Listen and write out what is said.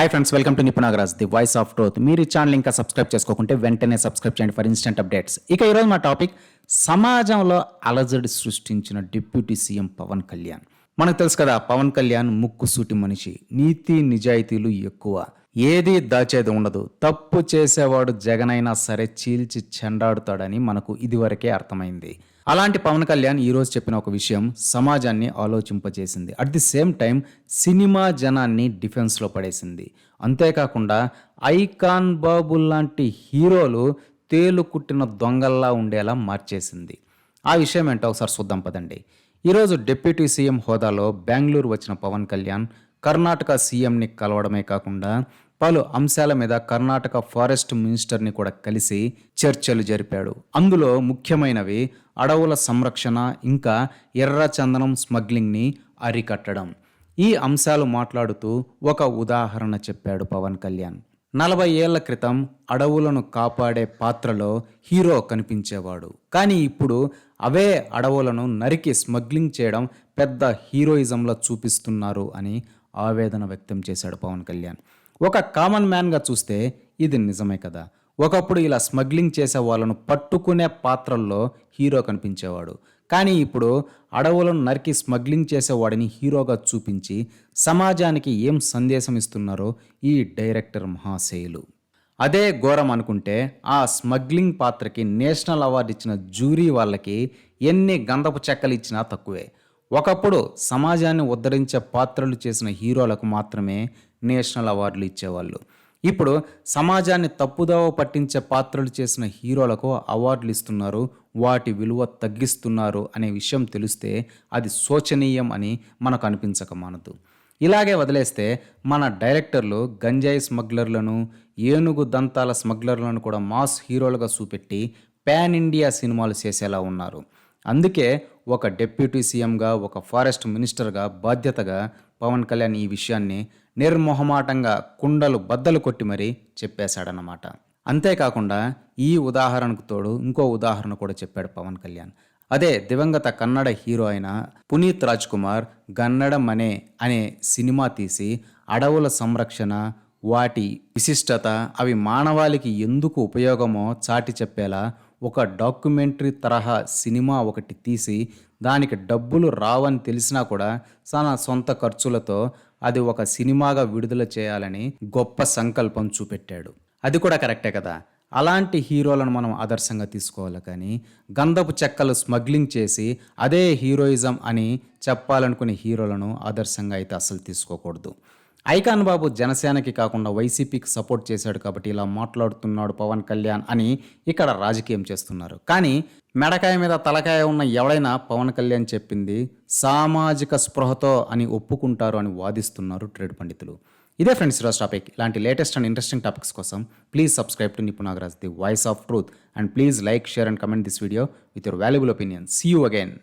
Hi friends welcome to Nipunagaraj the voice of truth మీరు ఈ channel ఇంకా subscribe చేసుకోకుంటే వెంటనే సబ్స్క్రైబ్ చేయండి ఫర్ ఇన్స్టెంట్ అప్డేట్స్ ఇక ఈరోజు మా టాపిక్ సమాజంలో అలజడి సృష్టించిన డిప్యూటీ సీఎం పవన్ కళ్యాణ్. మనకు తెలుసు కదా పవన్ కళ్యాణ్ ముక్కుసూటి మనిషి. నీతి నిజాయితీలు ఎక్కువ. ఏది దాచేది ఉండదు. తప్పు చేసేవాడు జగనైనా సరే చీల్చి చెండాడుతాడని మనకు ఇదివరకే అర్థమైంది. అలాంటి పవన్ కళ్యాణ్ ఈరోజు చెప్పిన ఒక విషయం సమాజాన్ని ఆలోచింపజేసింది. At the same time cinema జనాన్ని డిఫెన్స్లో పడేసింది. అంతేకాకుండా ఐకాన్ బాబు లాంటి హీరోలు తేలు కుట్టిన దొంగల్లా ఉండేలా మార్చేసింది. ఆ విషయం ఏంటో ఒకసారి చూద్దాం పదండి. ఈరోజు డిప్యూటీ సీఎం హోదాలో బెంగళూరు వచ్చిన పవన్ కళ్యాణ్ కర్ణాటక సీఎంని కలవడమే కాకుండా పలు అంశాల మీద కర్ణాటక ఫారెస్ట్ మినిస్టర్ని కూడా కలిసి చర్చలు జరిపాడు. అందులో ముఖ్యమైనవి అడవుల సంరక్షణ ఇంకా ఎర్ర చందనం స్మగ్లింగ్ని అరికట్టడం. ఈ అంశాలు మాట్లాడుతూ ఒక ఉదాహరణ చెప్పాడు పవన్ కళ్యాణ్. నలభై ఏళ్ళ క్రితం అడవులను కాపాడే పాత్రలో హీరో కనిపించేవాడు. కానీ ఇప్పుడు అవే అడవులను నరికి స్మగ్లింగ్ చేయడం పెద్ద హీరోయిజంలో చూపిస్తున్నారు అని ఆవేదన వ్యక్తం చేశాడు పవన్ కళ్యాణ్. ఒక కామన్ మ్యాన్గా చూస్తే ఇది నిజమే కదా. ఒకప్పుడు ఇలా స్మగ్లింగ్ చేసే వాళ్ళను పట్టుకునే పాత్రల్లో హీరో కనిపించేవాడు. కానీ ఇప్పుడు అడవులను నరికి స్మగ్లింగ్ చేసేవాడిని హీరోగా చూపించి సమాజానికి ఏం సందేశం ఇస్తున్నారో ఈ డైరెక్టర్ మహాశయులు అదే ఘోరం అనుకుంటే ఆ స్మగ్లింగ్ పాత్రకి నేషనల్ అవార్డు ఇచ్చిన జ్యూరీ వాళ్ళకి ఎన్ని గంధపు చెక్కలు ఇచ్చినా తక్కువే. ఒకప్పుడు సమాజాన్ని ఉద్ధరించే పాత్రలు చేసిన హీరోలకు మాత్రమే నేషనల్ అవార్డులు ఇచ్చేవాళ్ళు. ఇప్పుడు సమాజాన్ని తప్పుదోవ పట్టించే పాత్రలు చేసిన హీరోలకు అవార్డులు ఇస్తున్నారు వాటి విలువ తగ్గిస్తున్నారు అనే విషయం తెలిస్తే అది శోచనీయం అని మనకు అనిపించక మానదు. ఇలాగే వదిలేస్తే మన డైరెక్టర్లు గంజాయి స్మగ్లర్లను ఏనుగు దంతాల స్మగ్లర్లను కూడా మాస్ హీరోలుగా చూపెట్టి పాన్ ఇండియా సినిమాలు చేసేలా ఉన్నారు. అందుకే ఒక డిప్యూటీ సీఎంగా ఒక ఫారెస్ట్ మినిస్టర్గా బాధ్యతగా పవన్ కళ్యాణ్ ఈ విషయాన్ని నిర్మొహమాటంగా కుండలు బద్దలు కొట్టి మరీ చెప్పేశాడనమాట అంతేకాకుండా ఈ ఉదాహరణకు తోడు ఇంకో ఉదాహరణ కూడా చెప్పాడు పవన్ కళ్యాణ్. అదే దివంగత కన్నడ హీరో అయిన పునీత్ రాజ్ కుమార్ గన్నడ మనే అనే సినిమా తీసి అడవుల సంరక్షణ వాటి విశిష్టత అవి మానవాళికి ఎందుకు ఉపయోగమో చాటి చెప్పేలా ఒక డాక్యుమెంటరీ తరహా సినిమా ఒకటి తీసి దానికి డబ్బులు రావని తెలిసినా కూడా తన సొంత ఖర్చులతో అది ఒక సినిమాగా విడుదల చేయాలని గొప్ప సంకల్పం చూపెట్టాడు. అది కూడా కరెక్టే కదా. అలాంటి హీరోలను మనం ఆదర్శంగా తీసుకోవాలి కానీ గంధపు చెక్కలు స్మగ్లింగ్ చేసి అదే హీరోయిజం అని చెప్పాలనుకునే హీరోలను ఆదర్శంగా అయితే అసలు తీసుకోకూడదు. ఐకాన్ బాబు జనసేనకి కాకుండా వైసీపీకి సపోర్ట్ చేశాడు కాబట్టి ఇలా మాట్లాడుతున్నాడు పవన్ కళ్యాణ్ అని ఇక్కడ రాజకీయం చేస్తున్నారు. కానీ మెడకాయ మీద తలకాయ ఉన్న ఎవడైనా పవన్ కళ్యాణ్ చెప్పింది సామాజిక స్పృహతో అని ఒప్పుకుంటారు అని వాదిస్తున్నారు ట్రేడ్ పండితులు. ఇదే ఫ్రెండ్స్ ఈరోజు టాపిక్. ఇలాంటి లేటెస్ట్ అండ్ ఇంట్రెస్టింగ్ టాపిక్స్ కోసం please subscribe to Nipunagaraj the voice of truth and please like share and comment this video with your valuable opinion. See you again